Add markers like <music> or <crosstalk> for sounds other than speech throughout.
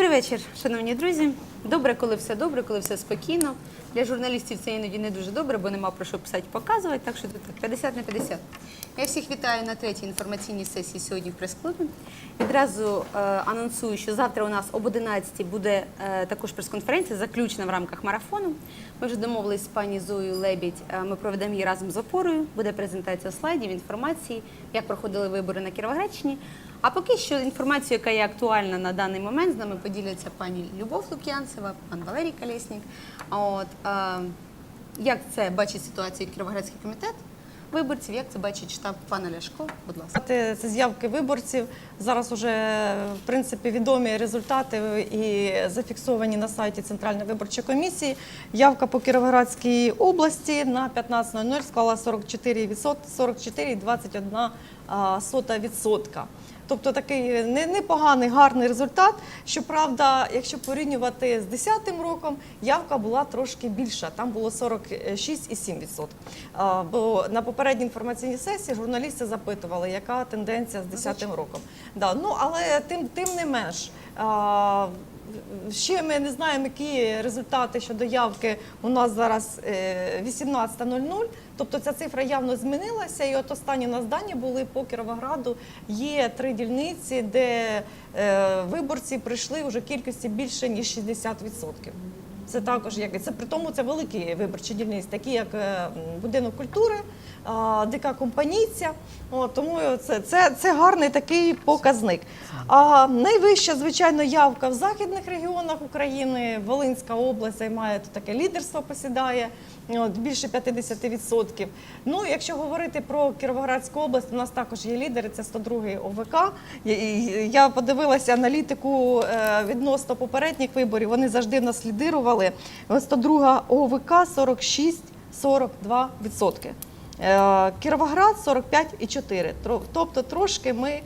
Добрий вечір, шановні друзі. Добре, коли все добре, коли все спокійно. Для журналістів це іноді не дуже добре, бо нема про що писати, показувати. Так що тут так, 50 на 50. Я всіх вітаю на третій інформаційній сесії сьогодні в прес-клубі. Відразу е, анонсую, що завтра у нас об 11 буде е, також прес-конференція, заключна в рамках марафону. Ми вже домовились з пані Зоєю Лебідь. е, ми проведемо її разом з опорою. Буде презентація слайдів, інформації, як проходили вибори на Кіровоградщині. А поки що інформацію, яка є актуальна на даний момент, з нами поділяться пані Любов Лук'янцева, пан Валерій Колєснік. От, е, як це бачить ситуацію Кіровоградський комітет виборців, як це бачить штаб пана Ляшко? Будь ласка. Це з'явки виборців. Зараз вже в принципі відомі результати і зафіксовані на сайті Центральної виборчої комісії. Явка по Кіровоградській області на 15.00 склала 44%, 44,21 а, сота відсотка. Тобто такий непоганий, гарний результат. Щоправда, якщо порівнювати з 2010 роком, явка була трошки більша. Там було 46,7%. А, Бо на попередній інформаційній сесії журналісти запитували, яка тенденція з 2010 роком. Да, ну, але тим, тим не менш. Ще ми не знаємо, які результати щодо явки у нас зараз е, 18.00. Тобто ця цифра явно змінилася. І от останні у нас дані були по Кіровограду. Є три дільниці, де е, виборці прийшли вже кількості більше ніж 60%. Це також як це при тому це великі виборчі дільниці, такі як е, будинок культури, дика компанійця. От, тому це, це, це гарний такий показник. А найвища, звичайно, явка в західних регіонах України. Волинська область займає тут таке лідерство, посідає от, більше 50%. Ну, якщо говорити про Кіровоградську область, у нас також є лідери, це 102-й ОВК. Я подивилася аналітику е, відносно попередніх виборів. Вони завжди в нас лідирували. 102 ОВК 46-42%. Е, Кіровоград 45,4%. Тобто трошки ми, е,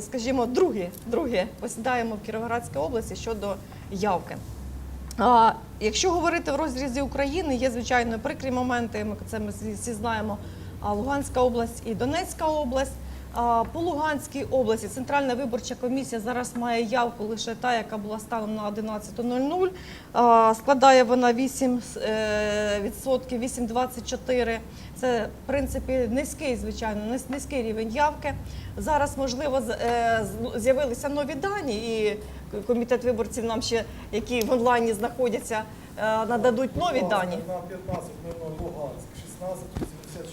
скажімо, другі, другі посідаємо в Кіровоградській області щодо явки. Якщо говорити в розрізі України, є звичайно прикрі моменти. Ми це ми всі знаємо. Луганська область і Донецька область. По Луганській області Центральна виборча комісія зараз має явку лише та, яка була станом на 11.00. А, Складає вона 8 е, відсотків, 8,24. Це в принципі низький, звичайно, низький рівень явки. Зараз можливо е, з'явилися нові дані, і комітет виборців нам ще, які в онлайні знаходяться, е, нададуть нові дані. На 15.00 Луганськ, 16.86.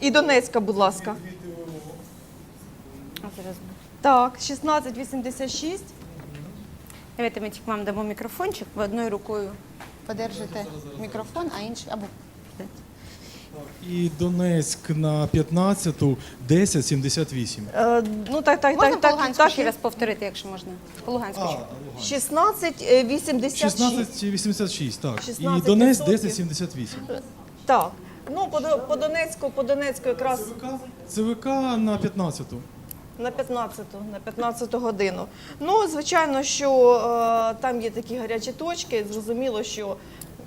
І Донецька, будь ласка. Так, 1686. давайте ми тільки вам дамо мікрофончик. Ви одною рукою подержите мікрофон, а іншою або І Донецьк на 15-ту 10.78. Е, ну так, так, можна так, по так, Луганську так, ще раз повторити, якщо можна. По Луганську. Ще. Луганськ. 1686. 16.86, так. 16 І Донецьк відсотків. 10.78. Так. Ну, по, До- по Донецьку, по Донецьку якраз ЦВК? ЦВК на 15-ту. На 15-ту, на 15 годину. Ну, звичайно, що е, там є такі гарячі точки. Зрозуміло, що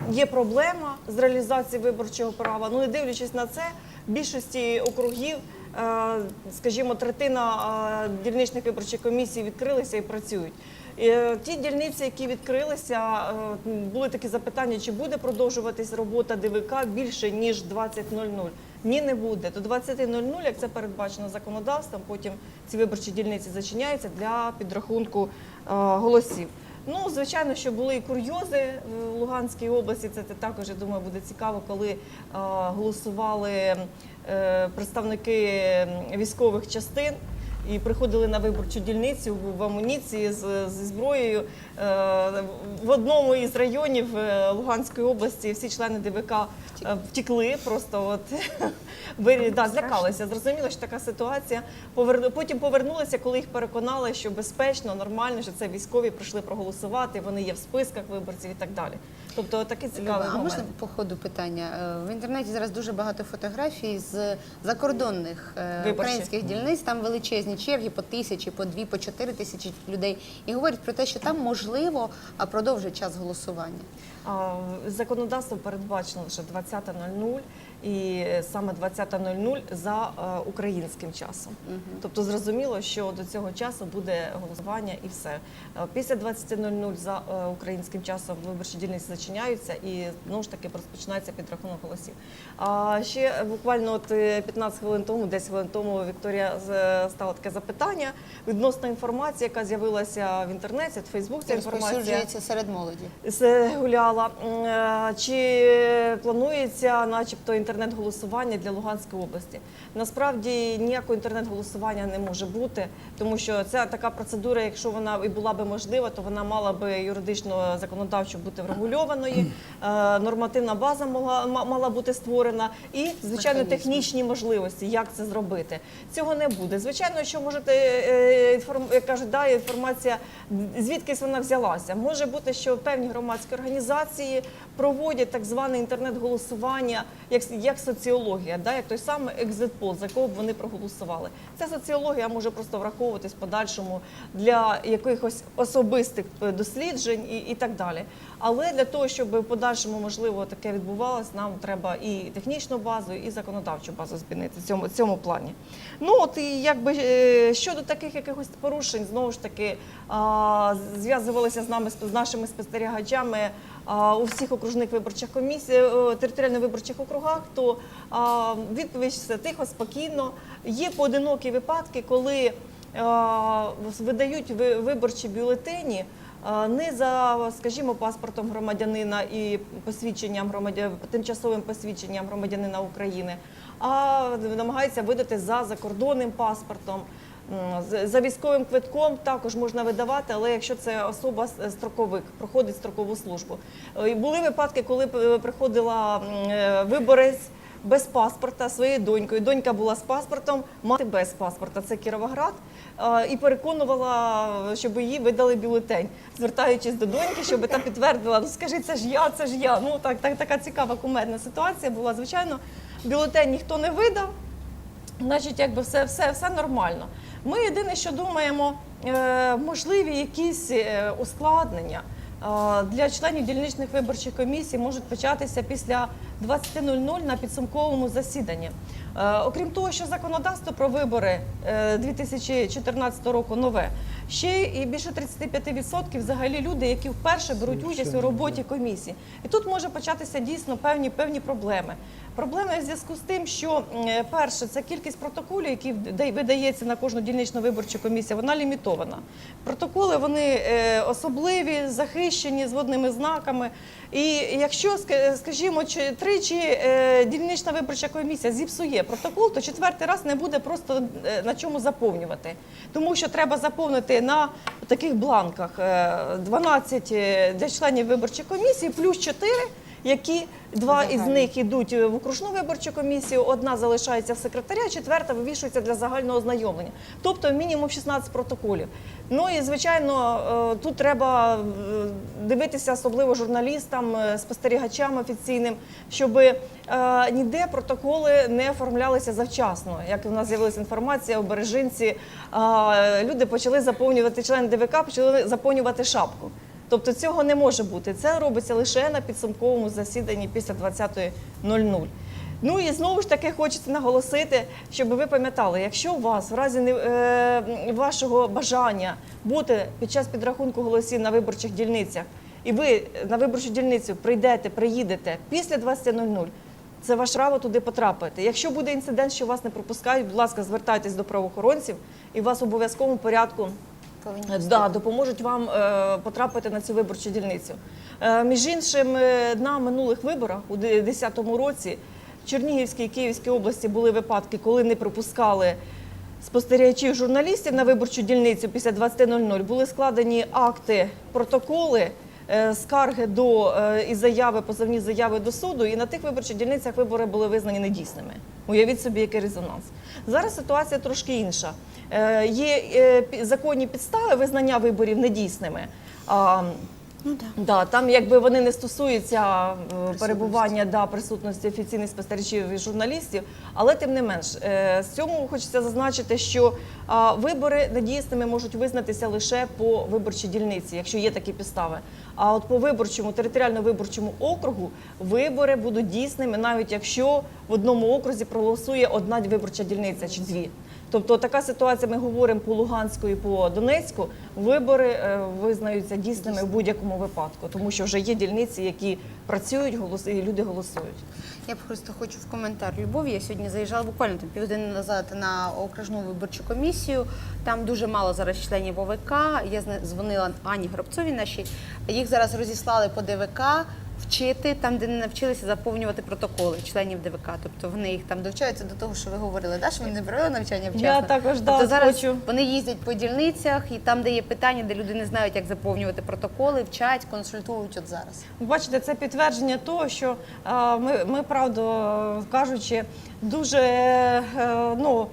є проблема з реалізацією виборчого права. Ну, не дивлячись на це, більшості округів, е, скажімо, третина е, дільничних виборчих комісій відкрилися і працюють. Е, ті дільниці, які відкрилися, були такі запитання, чи буде продовжуватись робота ДВК більше ніж 20.00. Ні, не буде. До 20.00, як це передбачено законодавством, потім ці виборчі дільниці зачиняються для підрахунку голосів. Ну, звичайно, що були і курйози в Луганській області. Це, це також, я думаю, буде цікаво, коли е, голосували е, представники військових частин. І приходили на виборчу дільницю в- амуніції з, зі зброєю. Е, В одному із районів е, Луганської області всі члени ДВК е, втікли, просто от <laughs> да, злякалися. Зрозуміло, що така ситуація. Потім повернулися, коли їх переконали, що безпечно, нормально, що це військові прийшли проголосувати, вони є в списках виборців і так далі. Тобто таке цікаве. А момент. можна по ходу питання? Е, В інтернеті зараз дуже багато фотографій з закордонних Виборчі. Українських дільниць. Там величезні черги по тисячі, по дві, по чотири тисячі людей. І говорять про те, що там можливо а, продовжить час голосування. Законодавство передбачено лише 20.00 і саме 20.00 за е, українським часом. Тобто зрозуміло, що до цього часу буде голосування і все. Е, Після 20.00 за е, українським часом виборчі дільниці зачиняються і знову ж таки розпочинається підрахунок голосів. А ще буквально от е, 15 хвилин тому, 10 хвилин тому Вікторія стала таке запитання відносно інформації, яка з'явилася в інтернеті, в Фейсбук. Ця інформація серед молоді. Се гуляла. М, е, Чи планується, начебто, інтернет-голосування для Луганської області? Насправді ніякого інтернет-голосування не може бути, тому що ця така процедура, якщо вона і була би можлива, то вона мала би юридично законодавчо бути врегульованої. е, Нормативна база мала бути створена, і звичайно технічні можливості, як це зробити. Цього не буде. Звичайно, що можете е, як кажуть, да, інформація звідкись вона взялася. Може бути, що певні громадські організації проводять так зване інтернет-голосування, як, як соціологія, да, як той самий екзитпол, за кого б вони проголосували. Ця соціологія може просто враховуватись подальшому для якихось особистих е, досліджень і, і так далі. Але для того, щоб в подальшому можливо таке відбувалось, нам треба і технічну базу, і законодавчу базу змінити в цьому, цьому плані. Ну от і якби е, щодо таких якихось порушень, знову ж таки зв'язувалися з нами з нашими спостерігачами у всіх окружних виборчих комісіях, територіально-виборчих округах, то відповідь все тихо, спокійно. Є поодинокі випадки, коли видають ви- виборчі бюлетені. Не за, скажімо, паспортом громадянина і посвідченням громадя... тимчасовим посвідченням громадянина України, а намагаються видати за закордонним паспортом. За військовим квитком також можна видавати, але якщо це особа строковик, проходить строкову службу. Е, Були випадки, коли е, приходила е, виборець без паспорта своєю донькою. Донька була з паспортом, мати без паспорта. Це Кіровоград. І переконувала, щоб їй видали бюлетень, звертаючись до доньки, щоб та підтвердила, ну скажи, це ж я, це ж я. Ну так, так така цікава кумедна ситуація була. Звичайно, бюлетень ніхто не видав. Значить, якби все, все, все нормально. Ми єдине, що думаємо, е, можливі якісь е, ускладнення е, для членів дільничних виборчих комісій можуть початися після 20.00 на підсумковому засіданні. Е, Окрім того, що законодавство про вибори е, 2014 року нове, ще і більше 35% взагалі люди, які вперше беруть участь у роботі комісії. І тут може початися дійсно певні певні проблеми. Проблема в зв'язку з тим, що е, перше, це кількість протоколів, які видається на кожну дільничну виборчу комісію, вона лімітована. Протоколи вони е, особливі, захищені з водними знаками. І якщо, скажімо, чи- тричі е, дільнична виборча комісія зіпсує протокол, то четвертий раз не буде просто е, на чому заповнювати. Тому що треба заповнити на таких бланках е, 12 е, для членів виборчої комісії, плюс 4 які два із них йдуть в окружну виборчу комісію, одна залишається в секретаря, четверта вивішується для загального ознайомлення. Тобто мінімум 16 протоколів. Ну і звичайно, е, тут треба е, дивитися, особливо журналістам, е, спостерігачам офіційним, щоб е, ніде протоколи не оформлялися завчасно. Як у нас з'явилася інформація у Бережинці, е, люди почали заповнювати члени ДВК, почали заповнювати шапку. Тобто цього не може бути. Це робиться лише на підсумковому засіданні після 20.00. Ну і знову ж таки хочеться наголосити, щоб ви пам'ятали, якщо у вас в разі не- е, вашого бажання бути під час підрахунку голосів на виборчих дільницях, і ви на виборчу дільницю прийдете, приїдете після 20.00, це ваше право туди потрапити. Якщо буде інцидент, що вас не пропускають, будь ласка, звертайтесь до правоохоронців і вас обов'язковому порядку Повинні Е, Да, допоможуть вам е, потрапити на цю виборчу дільницю. Е, між іншим, е, на минулих виборах у 2010 році в Чернігівській і Київській області були випадки, коли не пропускали спостерігачів журналістів на виборчу дільницю після 20.00. Були складені акти, протоколи. Е, Скарги до е, і заяви, позовні заяви до суду, і на тих виборчих дільницях вибори були визнані недійсними. Уявіть собі, який резонанс. Зараз ситуація трошки інша. Е, Є законні підстави визнання виборів недійсними. Ну так. Да, там якби вони не стосуються перебування да, присутності офіційних спостерігачів і журналістів, але тим не менш, з цьому хочеться зазначити, що вибори недійсними можуть визнатися лише по виборчій дільниці, якщо є такі підстави. А от по виборчому, територіально-виборчому округу вибори будуть дійсними, навіть якщо в одному окрузі проголосує одна виборча дільниця чи дві. Тобто така ситуація, ми говоримо по Луганську і по Донецьку, вибори е, визнаються дійсними в будь-якому випадку, тому що вже є дільниці, які працюють, голоси, і люди голосують. Я просто хочу в коментар Любові. Я сьогодні заїжджала буквально там півгодини назад на окружну виборчу комісію. Там дуже мало зараз членів ОВК. Я дзвонила Ані Гробцовій нашій. Їх зараз розіслали по ДВК вчити там, де не навчилися заповнювати протоколи членів ДВК. Тобто вони їх там довчаються до того, що ви говорили, да? що вони не провели навчання вчасно. Я також, да, тобто зараз хочу. вони їздять по дільницях і там, де є питання, де люди не знають, як заповнювати протоколи, вчать, консультують от зараз. Бачите, це підтвердження того, що е, ми, ми правду кажучи, дуже е, ну.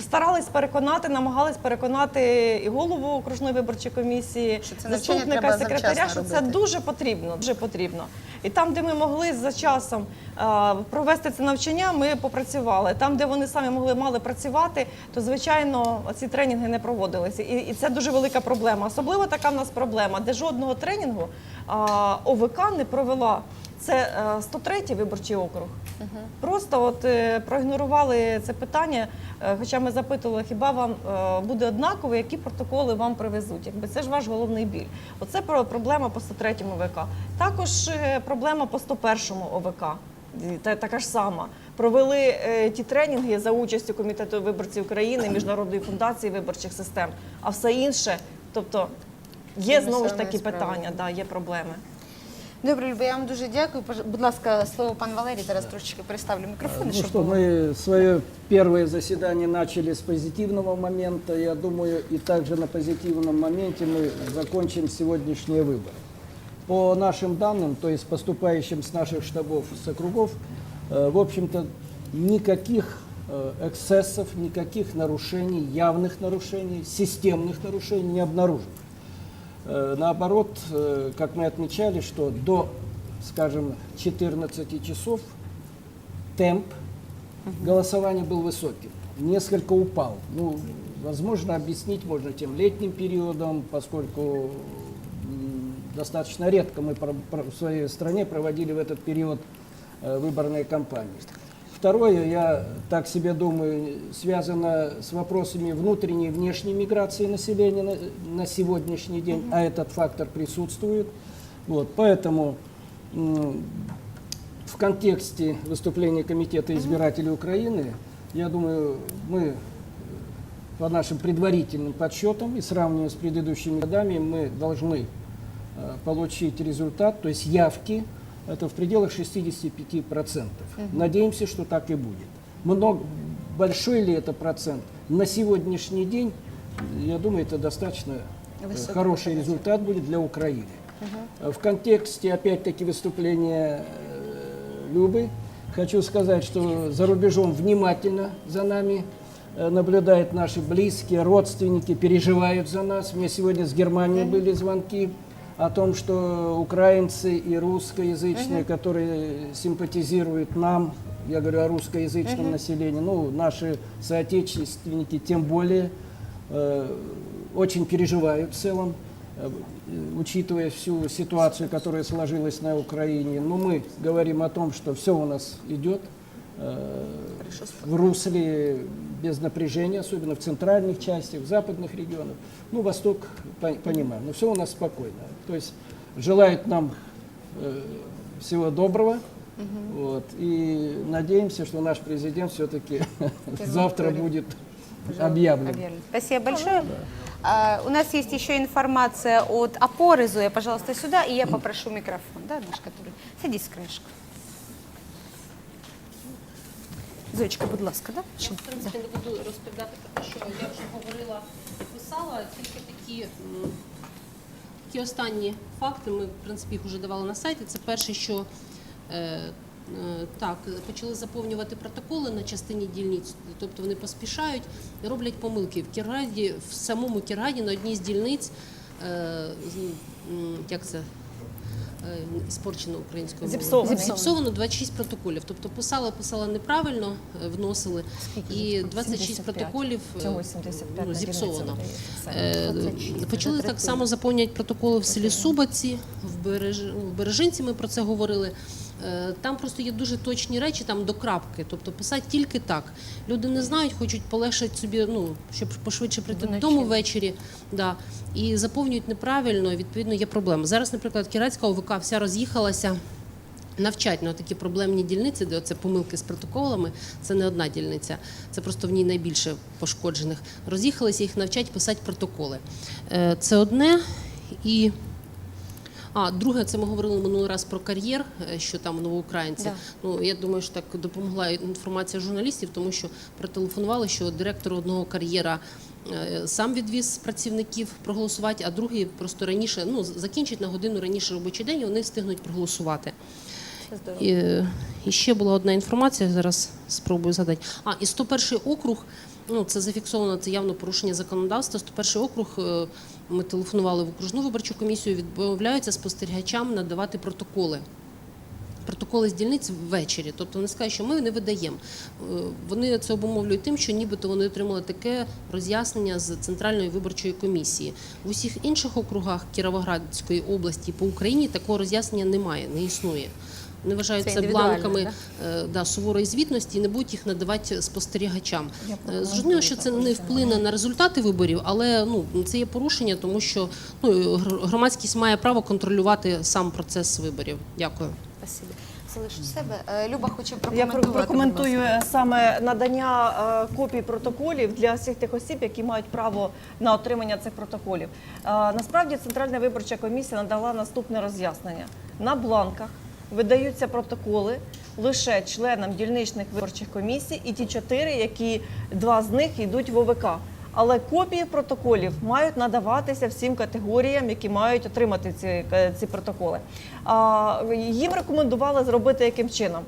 Старались переконати, намагались переконати і голову окружної виборчої комісії, Що це заступника секретаря, що це робити. дуже потрібно. Дуже потрібно. І там, де ми могли за часом е, провести це навчання, ми попрацювали. Там, де вони самі могли мали працювати, то звичайно ці тренінги не проводилися. І, і це дуже велика проблема. Особливо така в нас проблема, де жодного тренінгу ОВК не провела. Це е, 103-й виборчий округ. Просто от е, проігнорували це питання. е, Хоча ми запитували, хіба вам е, буде однаково, які протоколи вам привезуть? Якби це ж ваш головний біль. Оце проблема по 103-му ОВК. Також е, проблема по 101-му ОВК. Така ж сама. Провели е, ті тренінги за участю Комітету виборців України, Міжнародної фундації виборчих систем, а все інше, тобто є знову ж таки питання, да, є проблеми. Добре, Люба, я вам дуже дякую. Будь ласка, слово пан Валерій. Зараз трошечки переставлю мікрофон. Ну щоб что, було. мы свое первое заседание начали с позитивного момента. Я думаю, и также на позитивном моменте мы закончим сегодняшние выборы. По нашим данным, то есть поступающим с наших штабов, с округов, э, в общем-то, никаких э, эксцессов, никаких нарушений, явных нарушений, системных нарушений не обнаружено. Э, Наоборот, э, как мы отмечали, что до, скажем, 14 часов темп голосования был высоким, несколько упал. Ну, возможно, объяснить можно тем летним периодом, поскольку достаточно редко мы в своей стране проводили в этот период э, выборные кампании. Второе, я так себе думаю, связано с вопросами внутренней и внешней миграции населения на, на сегодняшний день, а этот фактор присутствует. Вот, поэтому в контексте выступления Комитета избирателей Украины, я думаю, мы по нашим предварительным подсчетам и сравнивая с предыдущими годами, мы должны э, получить результат, то есть явки, это в пределах 65%. Надеемся, что так и будет. Много, большой ли это процент? На сегодняшний день, я думаю, это достаточно э, Высокий хороший показатель. результат будет для Украины. Э, В контексте, опять-таки, выступления э, Любы, хочу сказать, что за рубежом внимательно за нами наблюдают наши близкие, родственники, переживают за нас. Мне сегодня с Германии были звонки о том, что украинцы и русскоязычные, которые симпатизируют нам, я говорю о русскоязычном населении, ну, наши соотечественники тем более, э, очень переживают в целом, э, учитывая всю ситуацию, которая сложилась на Украине. Но мы говорим о том, что все у нас идет э, в русле без напряжения, особенно в центральных частях, в западных регионах. Ну, Восток по- понимаем, но все у нас спокойно. То есть желают нам э, всего доброго. Вот, и надеемся, что наш президент все-таки <laughs> <laughs> завтра будет объявлен. Объявлен. Спасибо большое. А, у нас есть еще информация от опоры. Зоя, пожалуйста, сюда, и я попрошу микрофон. Да, наш который. Садись с Зоечка, будь ласка, да? Я, в принципі, не буду розповідати про те, що я вже говорила і писала, тільки такі, такі останні факти, ми, в принципі, їх вже давали на сайті. Це перше, що е, е, так, почали заповнювати протоколи на частині дільниць, тобто вони поспішають і роблять помилки. В Кіргаді, в самому Кіргаді на одній з дільниць, е, як це, е, іспорчено українською мовою. Зіпсовано 26 протоколів. Тобто писала, писала неправильно, е, вносили. І 26 75. протоколів е, Цього 75 ну, зіпсовано. Почали так само заповнювати протоколи в селі Субаці, в Бережинці ми про це говорили. Е, Там просто є дуже точні речі, там до крапки, тобто писати тільки так. Люди не знають, хочуть полегшити собі, ну щоб пошвидше прийти додому ввечері. Да, і заповнюють неправильно, і, відповідно є проблеми. Зараз, наприклад, Кіратська ОВК вся роз'їхалася. Навчать на такі проблемні дільниці, де це помилки з протоколами, це не одна дільниця, це просто в ній найбільше пошкоджених. Роз'їхалися їх навчать писати протоколи. Е, Це одне. І а друге, це ми говорили минулий раз про кар'єр, е, що там новоукраїнці. Да. Ну я думаю, що так допомогла інформація журналістів, тому що протелефонували, що директор одного кар'єра е, сам відвіз працівників проголосувати, а другий просто раніше ну закінчить на годину раніше робочий день, і вони встигнуть проголосувати. І, і ще була одна інформація, зараз спробую згадати. А, і 101 округ, ну це зафіксовано, це явно порушення законодавства. 101 округ, е, ми телефонували в окружну виборчу комісію, відмовляються спостерігачам надавати протоколи. Протоколи з дільниць ввечері, тобто вони скажуть, що ми не видаємо. Е, Вони це обумовлюють тим, що нібито вони отримали таке роз'яснення з центральної виборчої комісії. В усіх інших округах Кіровоградської області по Україні такого роз'яснення немає, не існує. Вони вважають Це це, бланками е, да, суворої звітності і не будуть їх надавати спостерігачам. Я Е, Зрозуміло, що це не вплине на результати виборів, але ну це є порушення, тому що ну громадськість має право контролювати сам процес виборів. Дякую. Залишу себе. Е, Люба хоче прокоментувати. про- будь прокоментую саме надання копій протоколів для всіх тих осіб, які мають право на отримання цих протоколів. Насправді Центральна виборча комісія надала наступне роз'яснення. На бланках видаються протоколи лише членам дільничних виборчих комісій і ті чотири, які два з них йдуть в ОВК. Але копії протоколів мають надаватися всім категоріям, які мають отримати ці, е, ці протоколи. А, їм рекомендували зробити яким чином?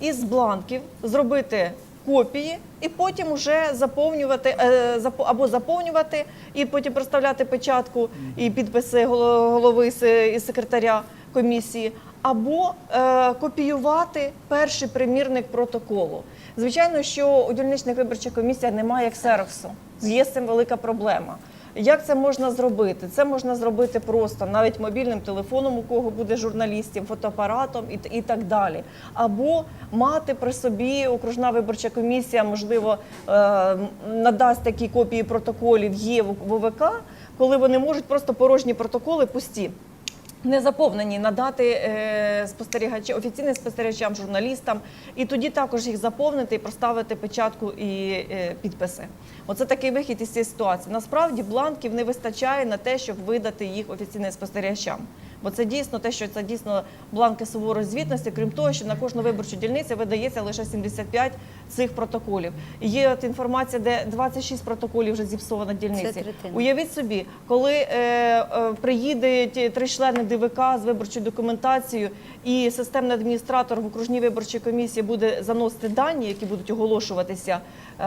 Із бланків зробити копії і потім вже заповнювати е, або заповнювати і потім проставляти печатку і підписи голови і секретаря комісії, або е, копіювати перший примірник протоколу. Звичайно, що у дільничних виборчих комісіях немає ксероксу. Є з цим велика проблема. Як це можна зробити? Це можна зробити просто навіть мобільним телефоном, у кого буде журналістів, фотоапаратом і, і так далі. Або мати при собі окружна виборча комісія, можливо, е, надасть такі копії протоколів є в в ОВК, коли вони можуть просто порожні протоколи пусті. Не заповнені надати е, спостерігачі офіційним спостерігачам, журналістам, і тоді також їх заповнити і проставити печатку і е, підписи. Оце такий вихід із цієї ситуації. Насправді бланків не вистачає на те, щоб видати їх офіційним спостерігачам. Бо це дійсно те, що це дійсно бланки суворої звітності, крім того, що на кожну виборчу дільницю видається лише 75 цих протоколів. Є от інформація, де 26 протоколів вже зіпсовано Це дільниці. третина. Уявіть собі, коли е, е, приїдуть три члени ДВК з виборчою документацією, і системний адміністратор в окружній виборчій комісії буде заносити дані, які будуть оголошуватися е,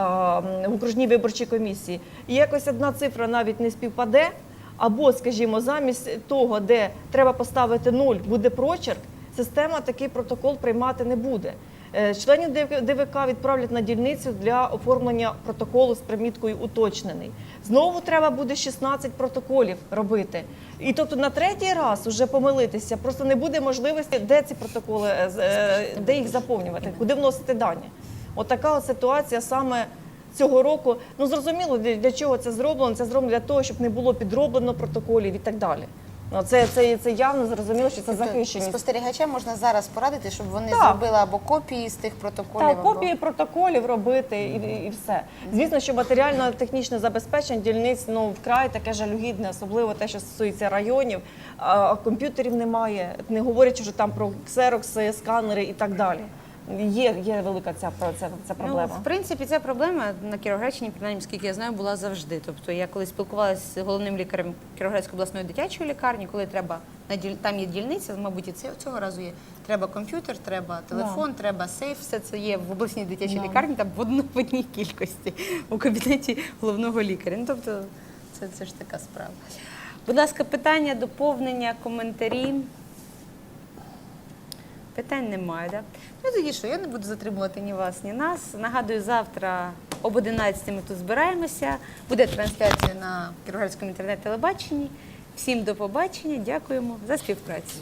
в окружній виборчій комісії, і якось одна цифра навіть не співпаде. Або, скажімо, замість того, де треба поставити нуль, буде прочерк, система такий протокол приймати не буде. Е, Членів ДВ- ДВК відправлять на дільницю для оформлення протоколу з приміткою уточнений. Знову треба буде 16 протоколів робити. І тобто на третій раз вже помилитися просто не буде можливості, де ці протоколи, е, е, де їх заповнювати, куди вносити дані. Отака от ситуація саме цього року. Ну зрозуміло, для, чого це зроблено. Це зроблено для того, щоб не було підроблено протоколів і так далі. Ну, це, це, це явно зрозуміло, що це Тобто захищеність. Спостерігачам можна зараз порадити, щоб вони Так. зробили або копії з тих протоколів. Так, або- копії протоколів робити і, і, і все. Звісно, що матеріально-технічне забезпечення дільниць ну вкрай таке жалюгідне, особливо те, що стосується районів. А комп'ютерів немає, не говорячи вже там про ксерокси, сканери і так далі. Є, є велика ця, ця, ця проблема. Ну, в принципі, ця проблема на Кіровоградщині, принаймні, скільки я знаю, була завжди. Тобто я коли спілкувалася з головним лікарем Кіровоградської обласної дитячої лікарні, коли треба там є дільниця, мабуть, і це цього разу є. Треба комп'ютер, треба телефон, треба сейф. Все це є в обласній дитячій Да. лікарні, там в одну в одній кількості у кабінеті головного лікаря. Ну тобто, це, це ж така справа. Будь ласка, питання, доповнення, коментарі. Питань немає, да? Ну тоді що, я не буду затримувати ні вас, ні нас. Нагадую, завтра об 11 ми тут збираємося. Буде трансляція на Кіровоградському інтернет-телебаченні. Всім до побачення, дякуємо за співпрацю.